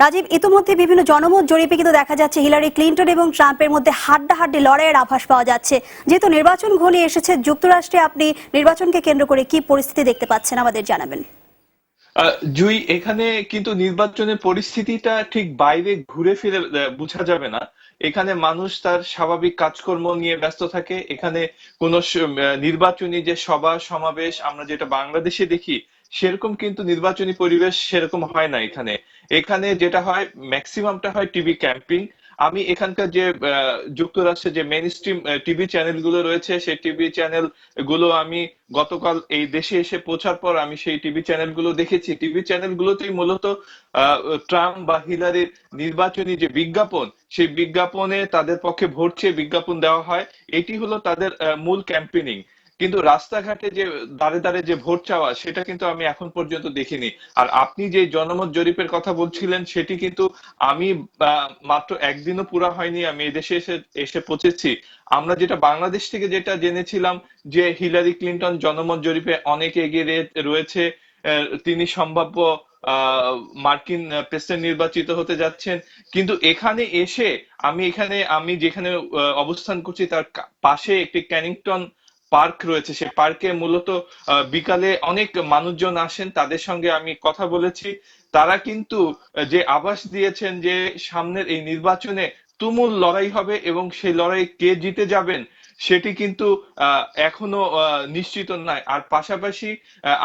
রাজীব, ইতিমধ্যে বিভিন্ন জনমত জরিপে কিন্তু দেখা যাচ্ছে হিলারি ক্লিন্টন এবং ট্রাম্পের মধ্যে হাড্ডাহাড্ডি লড়াইয়ের আভাস পাওয়া যাচ্ছে। যেহেতু নির্বাচন ঘনিয়ে এসেছে, যুক্তরাষ্ট্রে আপনি নির্বাচনকে কেন্দ্র করে কি পরিস্থিতি দেখতে পাচ্ছেন? আমাদের জানাবেন। জুই, এখানে কিন্তু নির্বাচনের পরিস্থিতিটা ঠিক বাইরে ঘুরে ফিরে বোঝা যাবে না। এখানে মানুষ তার স্বাভাবিক কাজকর্ম নিয়ে ব্যস্ত থাকে। এখানে কোন নির্বাচনী যে সভা, সমাবেশ, আমরা যেটা বাংলাদেশে দেখি সেরকম কিন্তু নির্বাচনী পরিবেশ সেরকম হয় না এখানে। এখানে যেটা হয় ম্যাক্সিমামটা হয় টিভি ক্যাম্পিং আমি এখানকার যে আহ, যুক্তরাষ্ট্রের যে মেন স্ট্রিম টিভি চ্যানেলগুলো রয়েছে সেই টিভি চ্যানেলগুলো আমি গতকাল এই দেশে এসে পৌঁছার পর আমি সেই টিভি চ্যানেলগুলো দেখেছি। টিভি চ্যানেল গুলোতেই মূলত ট্রাম্প বা হিলারির নির্বাচনী যে বিজ্ঞাপন সেই বিজ্ঞাপনে তাদের পক্ষে ভোট চেয়ে বিজ্ঞাপন দেওয়া হয়। এটি হলো তাদের মূল ক্যাম্পেনিং কিন্তু রাস্তাঘাটে যে দাঁড়ে দাঁড়ে যে ভোট চাওয়া, সেটা কিন্তু আমি এখন পর্যন্ত দেখিনি। আর আপনি যে জনমত জরিপের কথা বলছিলেন, সেটি কিন্তু আমি মাত্র একদিনও পুরা হয়নি, আমি এদেশে এসে এসে পৌঁছেছি। আমরা যেটা বাংলাদেশ থেকে যেটা জেনেছিলাম যে হিলারি ক্লিন্টন জনমত জরিপে অনেক এগিয়ে রয়েছে তিনি সম্ভাব্য মার্কিন প্রেসিডেন্ট নির্বাচিত হতে যাচ্ছেন। কিন্তু এখানে এসে আমি এখানে, আমি যেখানে অবস্থান করছি, তার পাশে একটি ক্যানিংটন পার্ক রয়েছে, সেই পার্কে মূলত বিকালে অনেক মানুষজন আসেন, তাদের সঙ্গে আমি কথা বলেছি। তারা কিন্তু যে আভাস দিয়েছেন যে সামনের এই নির্বাচনে তুমুল লড়াই হবে এবং সেই লড়াই কে জিতে যাবেন সেটি কিন্তু এখনও নিশ্চিত নয়। আর পাশাপাশি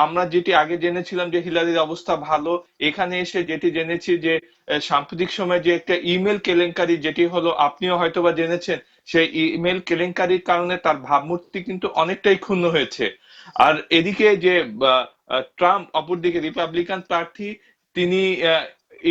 আমরা যেটি আগে জেনেছিলাম যে হিলারির অবস্থা ভালো, এখানে এসে যেটি জেনেছি যে সাম্প্রতিক সময়ে যে একটা ইমেল কেলেঙ্কারি যেটি হলো, আপনিও হয়তোবা জেনেছেন, সেই ইমেল কেলেঙ্কারির কারণে তার ভাবমূর্তি কিন্তু অনেকটাই ক্ষুণ্ণ হয়েছে। আর এদিকে যে ট্রাম্প, অপরদিকে রিপাবলিকান প্রার্থী, তিনি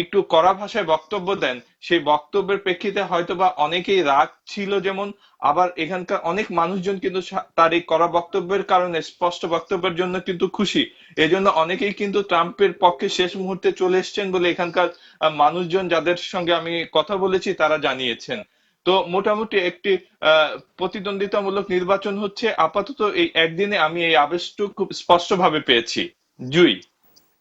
একটু কড়া ভাষায় বক্তব্য দেন, সেই বক্তব্যের প্রেক্ষিতে হয়তোবা অনেকেই রাগ ছিল যেমন, আবার এখানকার অনেক মানুষজন কিন্তু তার এই কড়া বক্তব্যের কারণে স্পষ্ট বক্তব্যের জন্য কিন্তু খুশি। এজন্য অনেকেই কিন্তু ট্রাম্পের পক্ষে শেষ মুহূর্তে চলে এসেছেন বলে এখানকার মানুষজন যাদের সঙ্গে আমি কথা বলেছি তারা জানিয়েছেন। তো মোটামুটি একটি প্রতিদ্বন্দ্বিতামূলক নির্বাচন হচ্ছে। আপাতত এই একদিনে আমি এই আবেশটুকু খুব স্পষ্টভাবে পেয়েছি। জুই।